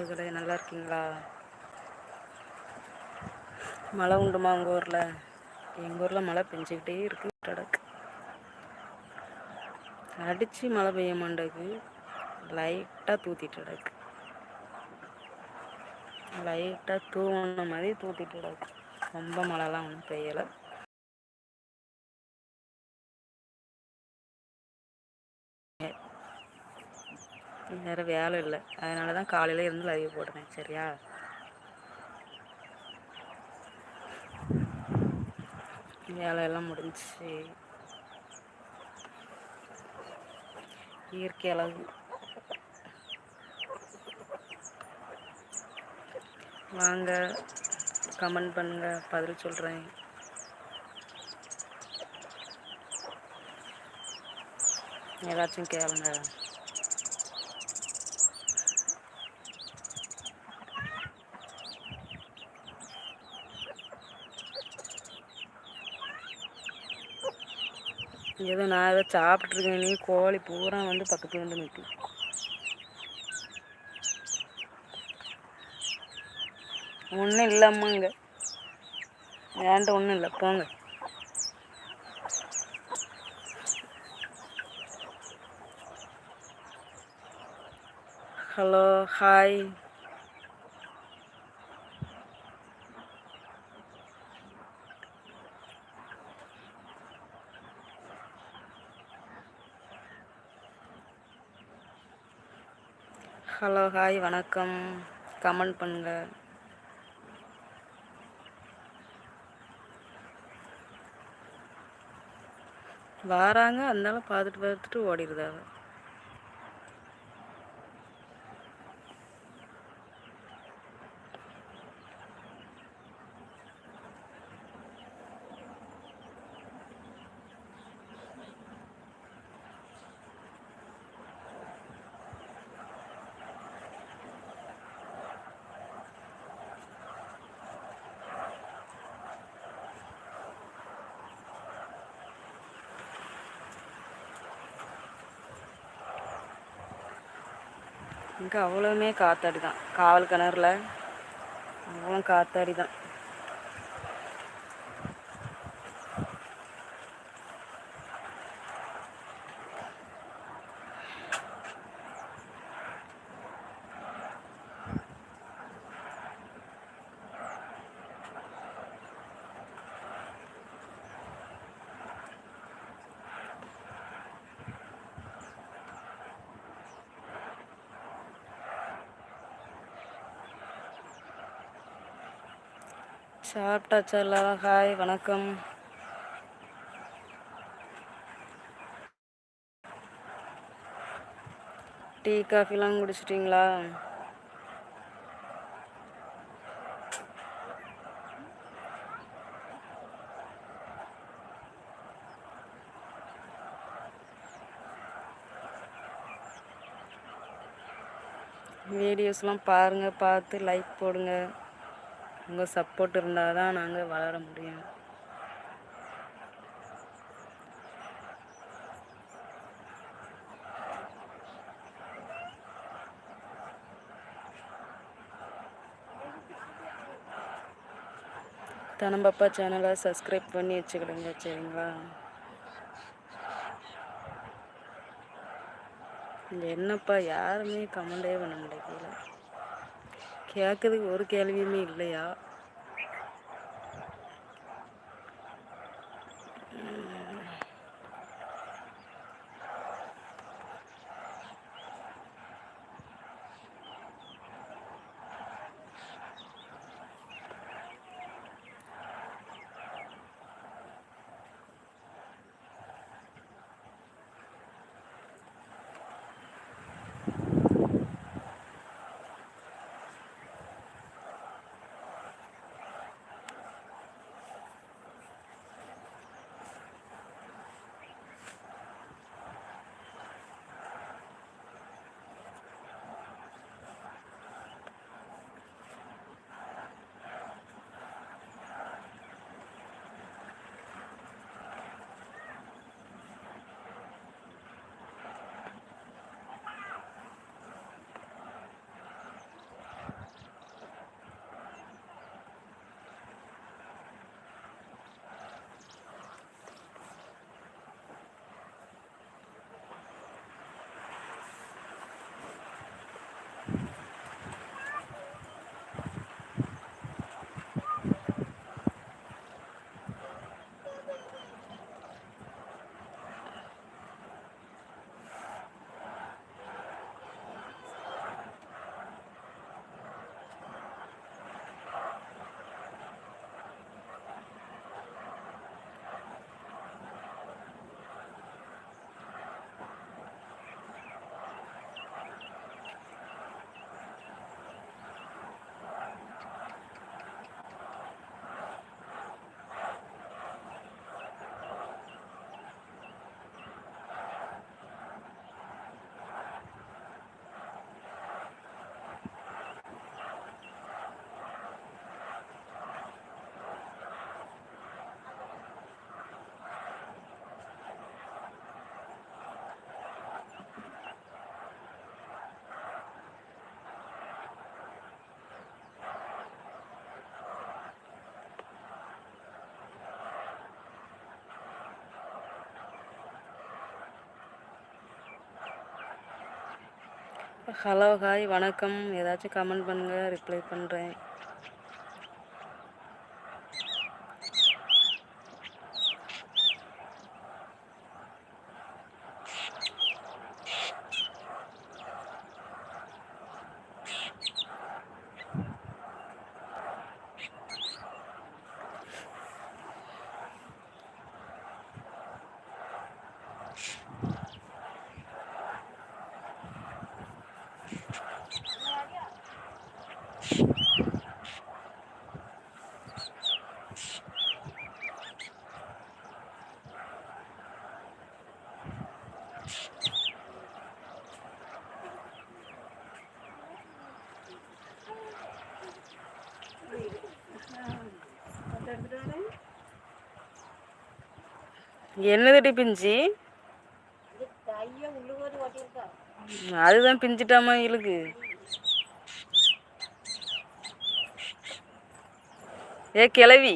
உங்களே நல்லா இருக்கீங்களா மழை உண்டுமா உங்கள் ஊரில்? எங்கள் ஊரில் மழை பெஞ்சிக்கிட்டே இருக்கு கடக்கு அடித்து மழை பெய்ய மாட்டேக்கு லைட்டாக தூத்திட்டு கிடக்கு. லைட்டாக தூவுன மாதிரி தூத்திட்டு கிடக்கு. ரொம்ப மழைலாம் ஒன்றும் பெய்யலை. வேறு வேலை இல்லை. அதனால தான் காலையில் இருந்து லைவ் போடுறேன் சரியா? வேலையெல்லாம் முடிஞ்சிச்சு. இயற்கை அழகு வாங்க கமெண்ட் பண்ணுங்க பதில் சொல்கிறேன் ஏதாச்சும் கேளுங்க. ஏதோ நான் ஏதோ சாப்பிட்ருக்கேன் நீ கோழி பூரா வந்து பக்கத்துல வந்து நிற்கும் ஒன்றும் இல்லைம்மா இங்கே. ஏன்ட்ட ஒன்றும் இல்லை. போங்க. Hello hi. ஹலோ ஹாய் வணக்கம். கமெண்ட் பண்ணுங்க. வாராங்க அதனால பார்த்துட்டு பார்த்துட்டு ஓடிடுதாங்க இங்கே அவ்வளோவுமே காத்தாடி தான் காவல் கிணறுல அவ்வளோ காத்தாடி தான் சாப்பிட்டாச்சா எல்லாரும்? ஹாய் வணக்கம். டீ காஃபிலாம் குடிச்சிட்டிங்களா? வீடியோஸ்லாம் பாருங்கள் பார்த்து லைக் போடுங்க. உங்கள் சப்போர்ட் இருந்தால் தான் நாங்கள் வளர முடியும். தனம்பப்பா சேனலை சப்ஸ்கிரைப் பண்ணி வச்சுக்கிடுங்க சரிங்களா? இங்கே என்னப்பா யாருமே கமெண்டே பண்ண முடியல. கேட்கறதுக்கு ஒரு கேள்வியுமே இல்லையா? ஹலோ ஹாய் வணக்கம். ஏதாச்சும் கமெண்ட் பண்ணுங்கள் ரிப்ளை பண்ணுறேன் என்னதுடி பிஞ்சு? அதுதான் பிஞ்சிட்டாமா இழுக்கு. ஏ கிளவி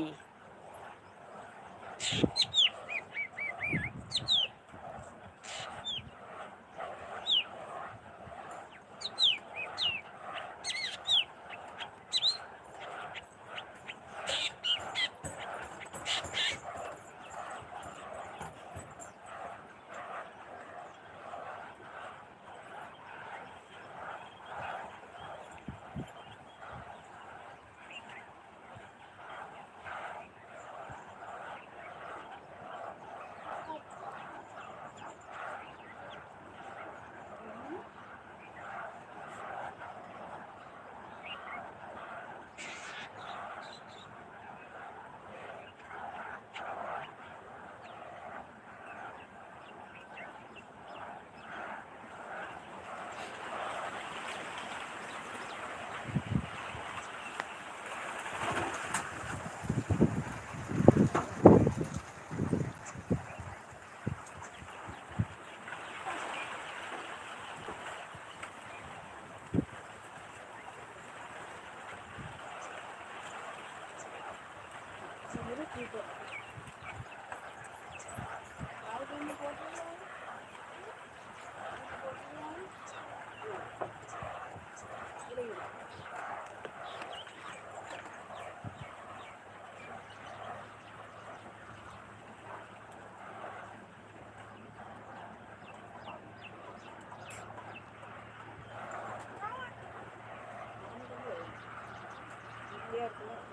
நிறையா இருக்குங்க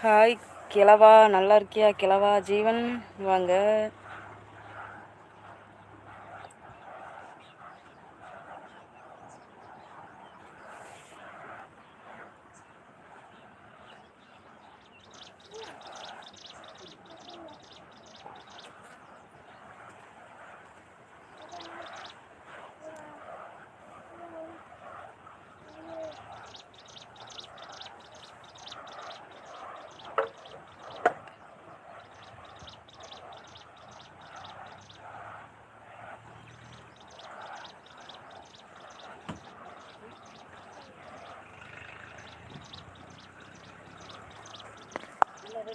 ஹாய் கிழவா நல்லா இருக்கியா? கிழவா ஜீவன் வாங்க.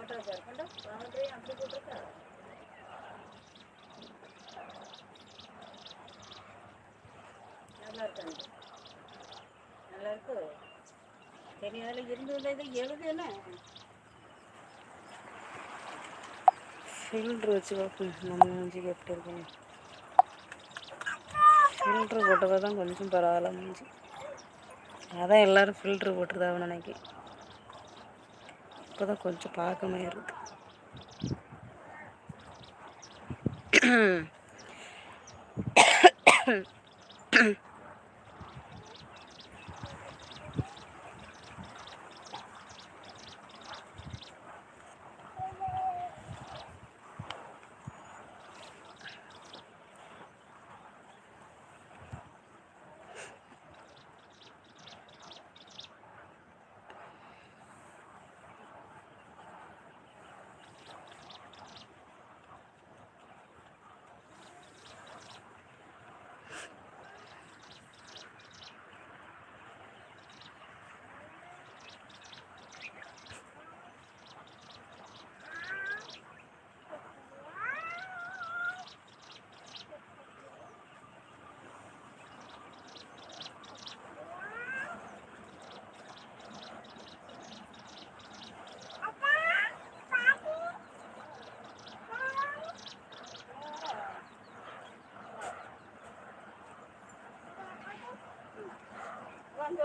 போட்டோ அப்படி போட்டிருக்கா நல்லா இருக்காங்க நல்லா இருக்கு சரி அதில் இதை எழுதுன்னு ஃபில்ட்ரு வச்சு பார்ப்போம். நம்ம மூஞ்சிக்கு எப்படி இருக்குன்னு. ஃபில்ட்ரு போட்டப்போ தான் கொஞ்சம் பரவாயில்ல மூஞ்சி. அதான் எல்லோரும் ஃபில்ட்ரு போட்டுருதாவ நினைக்கிறேன். இப்போ தான் கொஞ்சம் பாகமாக இருக்கு.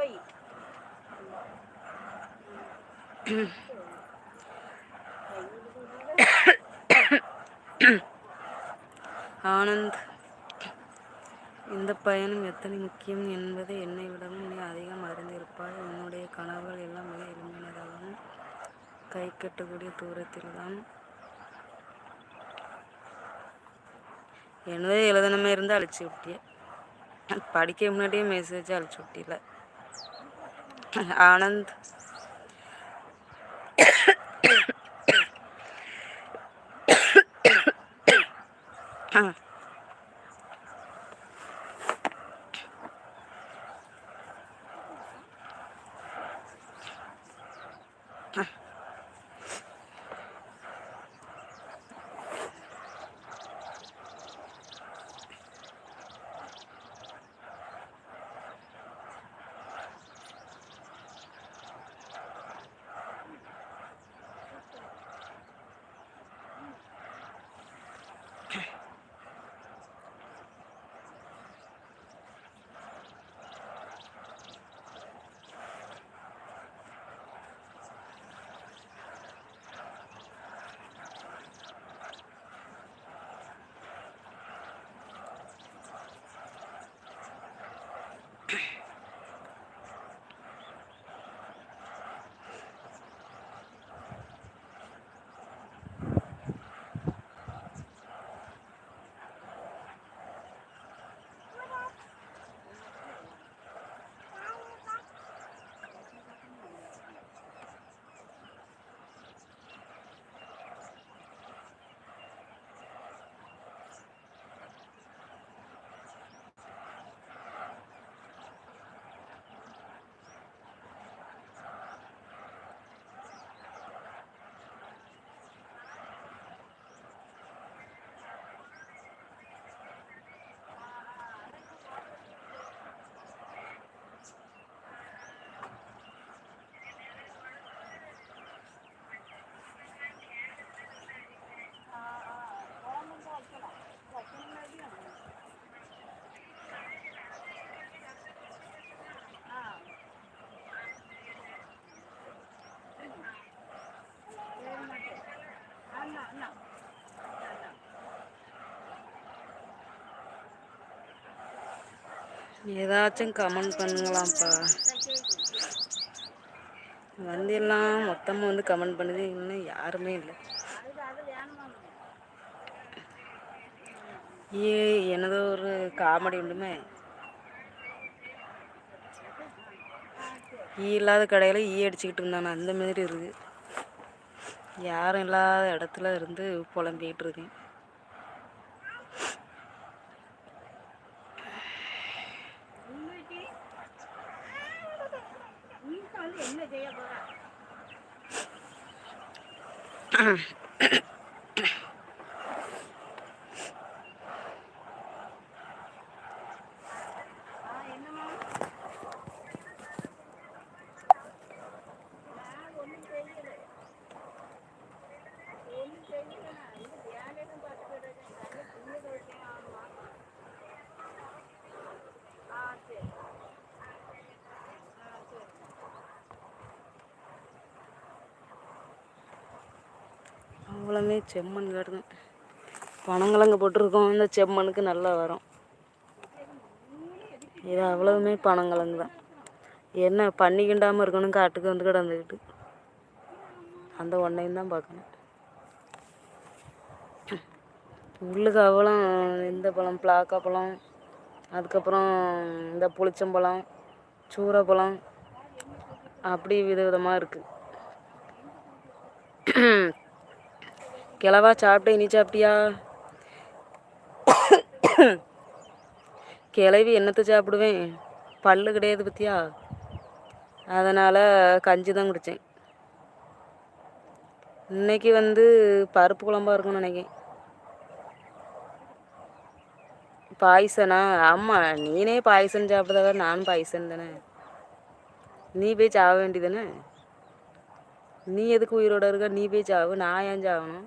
ஆனந்த் இந்த பயணம் எத்தனை முக்கியம் என்பதை என்னை விடவும் நீ அதிகம் அறிந்திருப்பாய். உன்னுடைய கனவுகள் எல்லாம் மிக எளிமையானதாகவும் கை கட்டக்கூடிய தூரத்தில் தான் என்னதே எழுதணுமே இருந்து அழிச்சு விட்டிய. படிக்க முன்னாடியே மெசேஜை அழிச்சு விட்டில ஆனந்த் ஏதாச்சும் கமெண்ட் பண்ணுங்களாம்ப்பா வந்தெல்லாம் மொத்தமாக வந்து கமெண்ட் பண்ணுது. இன்னும் யாருமே இல்லை. ஏ என்னதோ ஒரு காமெடி உண்டுமே. ஈ இல்லாத கடையில் ஈ அடிச்சுக்கிட்டு இருந்தானே. அந்த மாதிரி இருக்குது யாரும் இல்லாத இடத்துல இருந்து புலம்பிக்கிட்டு இருக்கேன் இன்னைக்கு நீ வந்து என்ன செய்ய போற ஆ என்னம்மா நான் ஒன்றும் செய்யலை ஒன்றும் செய்யலை நான் இது வேலையும் பார்த்துக்கிட்டு இருக்கேன் தண்ணி துணி துவைக்கணும் ஆமாம் ஆ சரி ஆ சரி அவ்வளோமே செம்மண் கிடக்கும் பனங்கிழங்கு போட்டிருக்கோம். இந்த செம்மண்ணுக்கு நல்லா வரும். இது அவ்வளவுமே பனங்கிழங்கு தான். என்ன பண்ணி கிண்டாமல் இருக்கணும் காட்டுக்கு வந்து கிடந்துக்கிட்டு. அந்த ஒன்றையும் தான் பார்க்கணும். உள்ளுக்கு அவ்வளோ இந்த பழம் பிளாக்கா பழம் அதுக்கப்புறம் இந்த புளிச்சம்பழம் சூரப்பழம் அப்படி விதவிதமாக இருக்குது கிளவா சாப்பிட்டேன் நீ சாப்பிட்டியா கிளவி என்னத்தை சாப்பிடுவேன் பல்லு கிடையாது பத்தியா? அதனால் கஞ்சி தான் குடித்தேன் இன்னைக்கு வந்து பருப்பு குழம்பா இருக்கும்னு நினைக்கிறேன். பாய்சனா? ஆமாம் நீனே பாயசம் சாப்பிட்டதவ நானும் பாயசம் தானே. நீ போய் சாக வேண்டியதானே நீ எதுக்கு உயிரோட இருக்க? நீ போய் சாவு நான் ஏன் சாகணும்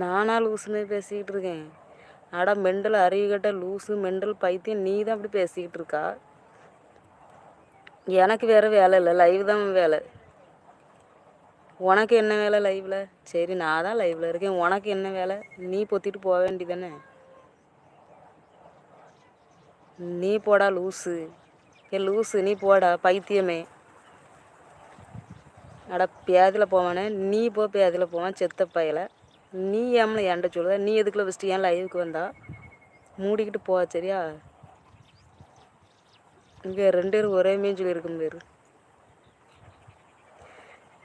நானா லூசுன்னு பேசிக்கிட்டு இருக்கேன் அட மெண்டல் அறிவுகட்ட லூசு மெண்டல் பைத்தியம் நீ தான் அப்படி பேசிக்கிட்டு இருக்கா எனக்கு வேற வேலை இல்லை லைவ் தான் வேலை. உனக்கு என்ன வேலை லைவில் சரி நான் தான் லைவில் இருக்கேன். உனக்கு என்ன வேலை? நீ பொத்திட்டு போக வேண்டியதானே நீ போடா லூசு. ஏ லூசு நீ போடா பைத்தியமே. அட பேதில் போவானே. நீ போ பேதில் போவான் செத்த பையலை. நீ ஏமல ஏன்ட சொல்லுத? நீ எதுக்குள்ள ஃபஸ்ட்டு ஏன் லைவுக்கு வந்தா? மூடிக்கிட்டு போ சரியா? இங்கே ரெண்டு பேரும் ஒரே மீன் சொல்லியிருக்கும் பேர்.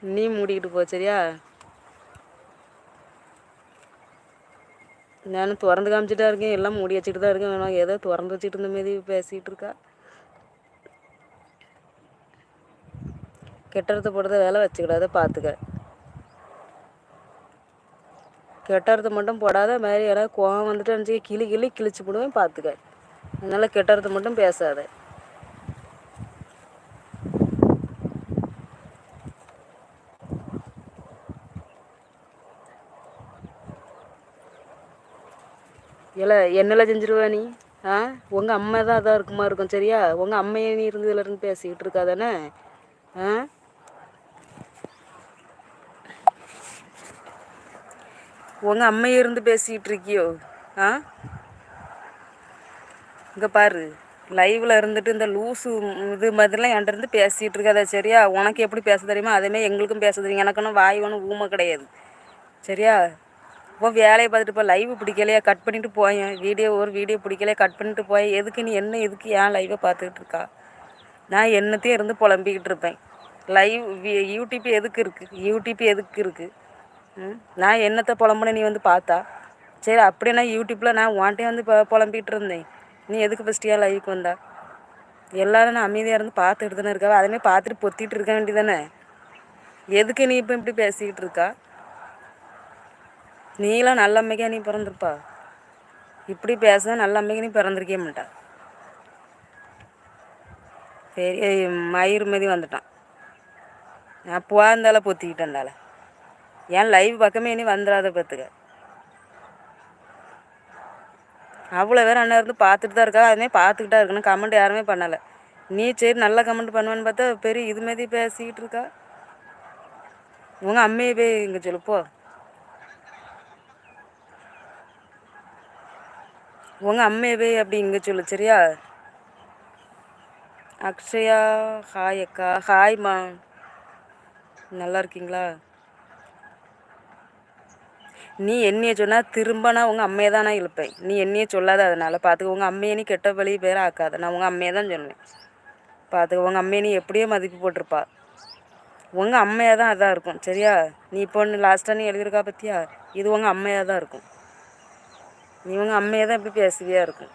நீ மூடிக்கிட்டு போ சரியா? நானும் திறந்து காமிச்சிட்டா இருக்கேன். எல்லாம் மூடி வச்சுட்டு தான் இருக்கேன். வேணாம் ஏதோ திறந்து வச்சுட்டு இருந்த மாரி பேசிகிட்டு இருக்கா? கெட்டடத்தை போடுறத வேலை வச்சுக்கிடாத பார்த்துக்க கெட்டறத மட்டும் போடாத மாதிரி யாராவது கோவம் வந்துட்டு நினச்சி கிளி கிளி கிழிச்சு போடுவேன் பார்த்துக்க அதனால் கெட்டறத மட்டும் பேசாத. இல்லை என்னெல்லாம் செஞ்சிருவா நீ? ஆ? உங்கள் அம்மா தான் அதான் இருக்குமா இருக்கும் சரியா? உங்கள் அம்மையே நீ இருந்ததுலேருந்து பேசிக்கிட்டு இருக்காதானே ஆ? உங்கள் அம்மையே இருந்து பேசிக்கிட்டு இருக்கியோ? ஆ? இங்கே பாரு லைவில் இருந்துட்டு இந்த லூசு இது மாதிரிலாம் என்கிட்ட இருந்து பேசிகிட்டு இருக்காத சரியா? உனக்கு எப்படி பேச தெரியுமோ அதேமாதிரி எங்களுக்கும் பேச தெரியும். எனக்கு ஒன்றும் வாய் ஒன்றும் ஊமை கிடையாது. சரியா? இப்போ வேலையை பார்த்துட்டு இப்போ லைவ் பிடிக்கலையா? கட் பண்ணிட்டு போயேன். வீடியோ ஒரு வீடியோ பிடிக்கலையா? கட் பண்ணிட்டு போய் எதுக்கு நீ என்ன எதுக்கு ஏன் லைவை பார்த்துக்கிட்டு இருக்கா? நான் என்னத்தையும் இருந்து புலம்பிக்கிட்டு இருப்பேன். லைவ் யூடிபி எதுக்கு இருக்குது யூடிபி எதுக்கு இருக்குது நான் என்னத்தை புலம்புன நீ வந்து பார்த்தா? சரி அப்படியே நான் யூடியூப்பில் நான் உன்ட்டே வந்து இப்போ புலம்பிகிட்டு இருந்தேன். நீ எதுக்கு ஃபஸ்ட்டியாக லைவுக்கு வந்தா? எல்லாரும் நான் அமைதியாக இருந்து பார்த்துக்கிட்டு தானே இருக்கா? அதேமாதிரி பார்த்துட்டு பொத்திட்டு இருக்க வேண்டியதானே எதுக்கு நீ இப்போ இப்படி பேசிக்கிட்டு இருக்கா? நீலாம் நல்ல அம்மைக்கா நீ பிறந்திருப்பா. இப்படி பேச நல்ல அம்மைக்கு நீ பிறந்திருக்கே மாட்டா. பெரிய மயிர் மாரி வந்துட்டான். நான் போந்தால பொத்திக்கிட்டு ஏன் லைவ் பக்கமே இனி வந்துடாத பார்த்துக்க. அவ்வளோ பேர் அண்ணன் இருந்து பார்த்துட்டு தான் இருக்கா அதுமாதிரி பார்த்துக்கிட்டா இருக்கணும் கமெண்ட் யாருமே பண்ணலை. நீ சரி நல்ல கமெண்ட் பண்ணுவேன்னு பார்த்தா பெரிய இது மாரி பேசிக்கிட்டு இருக்கா? உங்கள் அம்மையை போய் இங்கே சொல்லுப்போ உங்கள் அம்மையை போய் அப்படி இங்கே சொல்லு சரியா? அக்ஷயா ஹாய் அக்கா. ஹாய்மா நல்லா இருக்கீங்களா? நீ என்னைய சொன்னால் திரும்ப நான் உங்கள் அம்மையை தான் நான் இழுப்பேன். நீ என்னையே சொல்லாத அதனால். பார்த்துக்க உங்கள் அம்மையை நீ கெட்ட வழி பேர் ஆக்காத. நான் உங்கள் அம்மையை தான் சொன்னேன். பார்த்துக்க உங்கள் அம்மையை நீ எப்படியோ மதிப்பு போட்டிருப்பா. உங்கள் அம்மையாக தான் அதான் இருக்கும். சரியா? நீ இப்போ ஒன்று லாஸ்ட்டாக நீ எழுதியிருக்கா பற்றியா இது உங்கள் அம்மையாக தான் இருக்கும். நீ உங்கள் அம்மையை தான் இப்படி பேசுவியாக இருக்கும்.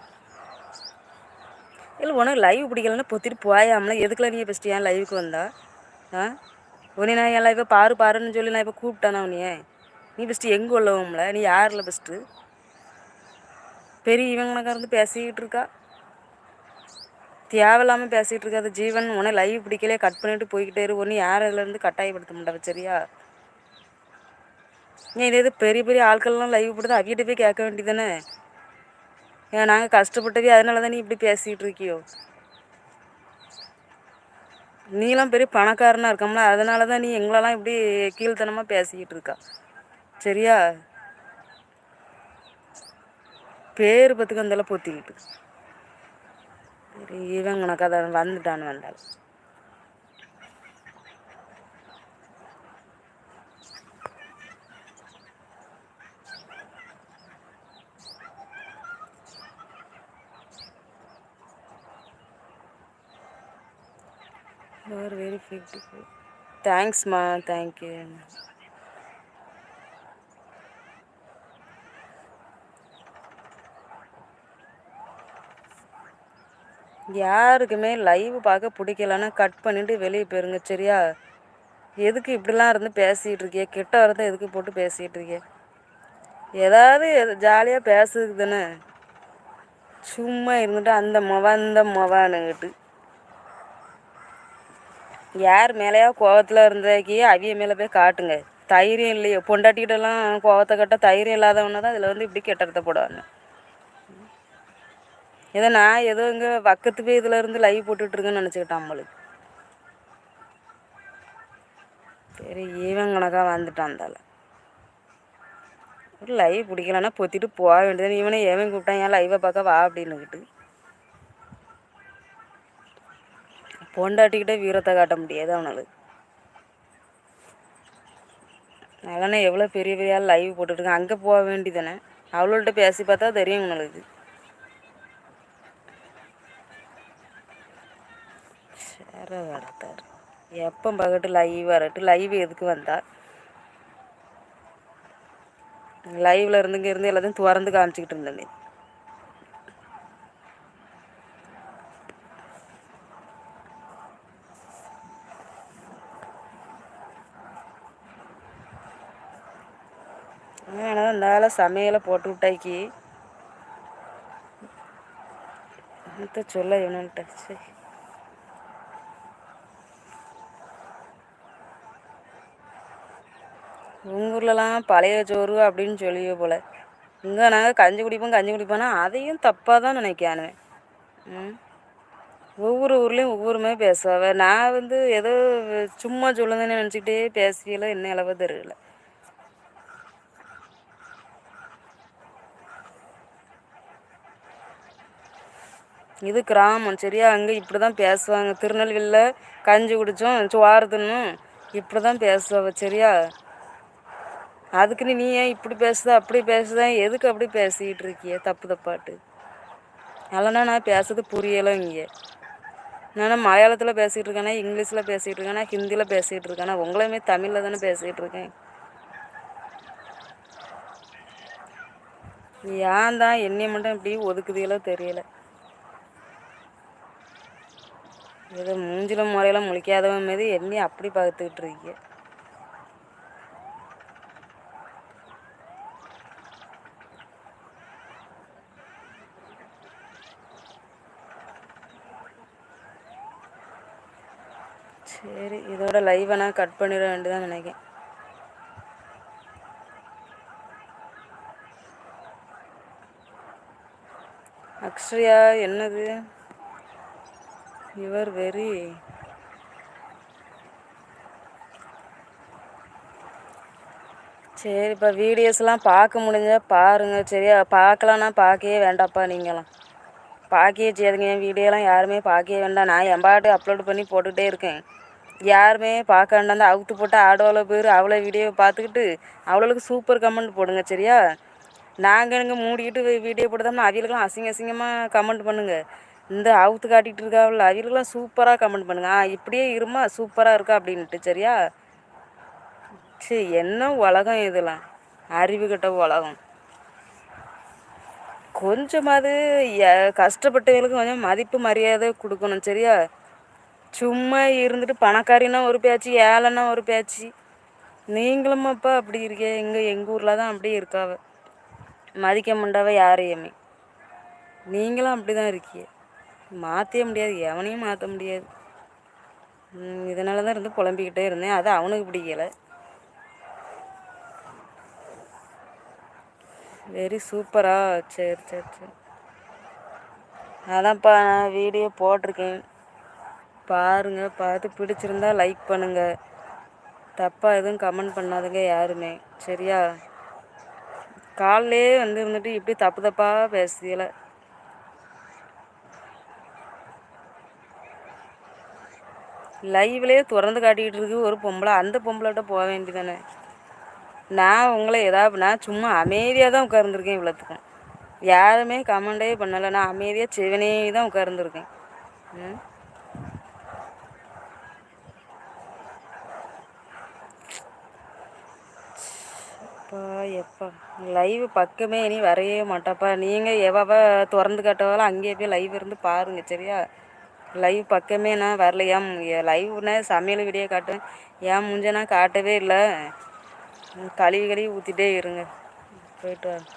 இல்லை உனக்கு லைவ் பிடிக்கலன்னா பொத்திட்டு போயாமல. எதுக்குலாம் நீ ஃபஸ்ட்டு ஏன் லைவுக்கு வந்தா? ஆ? உன்னை நான் என் லைவை பாரு பாருன்னு சொல்லி நான் இப்போ கூப்பிட்டேனா உன்னைய? நீ ஃபஸ்ட்டு எங்கே உள்ளவம்ல? நீ யாரில் ஃபஸ்ட்டு பெரிய இவங்கனக்கா இருந்து பேசிக்கிட்டு இருக்கா? தேவையில்லாமல் பேசிகிட்டு இருக்காது ஜீவன் உன்னை லைவ் பிடிக்கலையே கட் பண்ணிட்டு போய்கிட்டே இரு. ஒன்று யார் அதுலேருந்து கட்டாயப்படுத்த மாட்டா சரியா? ஏன் இதே இது பெரிய பெரிய ஆட்கள்லாம் லைவ் போடுறது அவகிட்ட போய் கேட்க வேண்டியதானே ஏன் நாங்கள் கஷ்டப்பட்டவே அதனால தான் நீ இப்படி பேசிகிட்டு இருக்கியோ? நீலாம் பெரிய பணக்காரனாக இருக்கோம்ல அதனால தான் நீ எங்களெல்லாம் இப்படி கீழ்த்தனமாக பேசிக்கிட்டு இருக்கா? சரியா? பேர் பத்துக்கு அந்தளவு பொத்திக்கிட்டு. சரி இவன் உனக்கு அதை வந்துட்டான்னு வந்தாள் யூஆர் வெரி பியூட்டிஃபுல் தேங்க்ஸ்மா தேங்க்யூ யாருக்குமே லைவ் பார்க்க பிடிக்கலன்னா கட் பண்ணிட்டு வெளியே போயிருங்க சரியா? எதுக்கு இப்படிலாம் இருந்து பேசிகிட்டு இருக்கிய? கிட்ட வரதை எதுக்கு போட்டு பேசிகிட்டு இருக்கிய? ஏதாவது ஜாலியாக பேசுறதுக்கு தானே சும்மா இருந்துட்டு அந்த முவ அந்த முவானுங்கிட்டு யார் மேலேயா கோவத்தில் இருந்தாக்கி அவிய மேலே போய் காட்டுங்க. தைரியம் இல்லையோ? பொண்டாட்டிகிட்டலாம் கோவத்தை கட்ட தைரியம் இல்லாதவன தான் இதில் வந்து இப்படி கெட்டடத்தை போடுவாங்க. ஏதோ நான் ஏதோ இங்கே பக்கத்து போய் இதில் இருந்து லைவ் போட்டுட்ருக்கேன்னு நினச்சிக்கிட்டான் நம்மளுக்கு சரி ஈவன் கணக்காக வந்துட்டான் தால லைவ் பிடிக்கலன்னா பொத்திட்டு போக வேண்டியது இவனை ஏவன் கூப்பிட்டான் ஏன் லைவை பார்க்க வா அப்படின்னுக்கிட்டு பொண்டாட்டிக்கிட்டே வீரத்தை காட்ட முடியாது அவனுக்கு. அதனால எவ்வளோ பெரிய பெரிய ஆள் லைவ் போட்டுட்ருக்கேன். அங்கே போக வேண்டியதானே அவளோட பேசி பார்த்தா தெரியும் உனக்கு சேர வளர்த்தார் எப்போ பகட்டு லைவ் வரட்டு லைவ் எதுக்கு வந்தா? லைவ்ல இருந்துங்க இருந்து எல்லாத்தையும் திறந்து காமிச்சிக்கிட்டு இருந்தேன் ஆனால் இந்த சமையலை போட்டு விட்டாக்கி. சொல்ல இவனுன்ட்ட சரி உங்கள் ஊர்லலாம் பழைய சோறு அப்படின்னு சொல்லியே போல். இங்கே நாங்கள் கஞ்சி குடிப்போம் கஞ்சி குடிப்போம்னா அதையும் தப்பாக தான் நினைக்கானுவேன் ம். ஒவ்வொரு ஊர்லேயும் ஒவ்வொரு மாதிரி பேசுவாங்க. நான் வந்து ஏதோ சும்மா சொல்லுங்கன்னு நினச்சிக்கிட்டே பேசியல என்ன அளவு தெரியல. இது கிராமம் சரியா? அங்கே இப்படி தான் பேசுவாங்க. திருநெல்வேலியில் கஞ்சி குடித்தோம் சோறு தின்னும் இப்படி தான் பேசுவாங்க சரியா? அதுக்குன்னு நீ ஏன் இப்படி பேசுத அப்படி பேசுத? எதுக்கு அப்படி பேசிக்கிட்டு இருக்கிய? தப்பு தப்பாட்டு இல்லைன்னா நான் பேசுறது புரியலை இங்கே. நான் மலையாளத்தில் பேசிகிட்டு இருக்கேனா இங்கிலீஷில் பேசிகிட்டு இருக்கேனா ஹிந்தியில் பேசிகிட்டு இருக்கேனா? உங்களையுமே தமிழில் தானே பேசிகிட்டு இருக்கேன். ஏன் தான் என்னை மட்டும் இப்படி ஒதுக்குதுகளோ தெரியல. ஏதோ மூஞ்சில முறையில் முழிக்காதவன் மீது என்னையும் அப்படி பார்த்துக்கிட்டு இருக்கேன் சரி இதோட லைவை நான் கட் பண்ணிட வேண்டியதான் நினைக்கிறேன். அக்ஷயா என்னது? யுவர் வெரி சரி இப்போ வீடியோஸ்லாம் பார்க்க முடிஞ்சால் பாருங்கள் சரியா? பார்க்கலான்னா பார்க்கவே வேண்டாப்பா நீங்களாம் பார்க்கவே செய்யாதுங்க. என் வீடியோலாம் யாருமே பார்க்கவே வேண்டாம். நான் என் பாட்டு அப்லோட் பண்ணி போட்டுகிட்டே இருக்கேன். யாருமே பார்க்க வேண்டாம் அவுத்து போட்டால் ஆடோவில் பேர் அவ்வளோ வீடியோ பார்த்துக்கிட்டு அவ்வளோளுக்கு சூப்பர் கமெண்ட் போடுங்க சரியா? நாங்கள் இங்கே மூடிக்கிட்டு வீடியோ போட்டோம்னா அவியலுக்கெல்லாம் அசிங்க அசிங்கமாக கமெண்ட் பண்ணுங்கள் இந்த அவுத்து காட்டிகிட்டு இருக்காவில் அவியலுக்கெல்லாம் சூப்பராக கமெண்ட் பண்ணுங்கள் ஆ இப்படியே இருமா சூப்பராக இருக்கா அப்படின்ட்டு சரியா? சரி என்ன உலகம் இதெல்லாம்? அறிவு கட்ட உலகம். கொஞ்சமாவது கஷ்டப்பட்டவங்களுக்கு கொஞ்சம் மதிப்பு மரியாதை கொடுக்கணும் சரியா? சும்மா இருந்துட்டு பணக்காரின்னா ஒரு பேச்சு ஏழைன்னா ஒரு பேச்சு. நீங்களும் அப்பா அப்படி இருக்கே எங்கள் எங்கள் ஊரில் தான் அப்படியே இருக்காவ. மதிக்க மாட்டாவ யாரையுமே. நீங்களும் அப்படி தான் இருக்கியே மாற்றவே முடியாது எவனையும் மாற்ற முடியாது. இதனால தான் இருந்து புலம்பிக்கிட்டே இருந்தேன். அது அவனுக்கு பிடிக்கல. வெரி சூப்பரா சரி சரி சரி. அதான்ப்பா நான் வீடியோ போட்டிருக்கேன். பாருங்கள் பார்த்து பிடிச்சிருந்தா லைக் பண்ணுங்கள் தப்பாக எதுவும் கமெண்ட் பண்ணாதுங்க யாருமே. சரியா? காலையிலே வந்து இருந்துட்டு இப்படி தப்பு தப்பாக பேசியலை. லைவ்லேயே திறந்து காட்டிக்கிட்டு இருக்கு ஒரு பொம்பளை. அந்த பொம்பளைகிட்ட போக வேண்டியதானே? நான் உங்களை ஏதாவது நான் சும்மா அமைதியாக தான் உட்கார்ந்துருக்கேன் இவ்வளோத்துக்கும் யாருமே கமெண்டே பண்ணலை. நான் அமைதியாக செவனே தான் உட்கார்ந்துருக்கேன். ம்? அப்பா எப்பா. லைவ் பக்கமே இனி வரையே மாட்டாப்பா. நீங்கள் எவ்வளோ திறந்து காட்டவாலும் அங்கேயே போய் லைவ் இருந்து பாருங்கள் சரியா? லைவ் பக்கமே நான் வரல. ஏன் லைவ்னா சமையல் வீடியோ காட்டுவேன். ஏன் முடிஞ்ச நான் காட்டவே இல்லை. கழுவி கழுவி ஊற்றிட்டே இருங்க. போயிட்டு வரேன்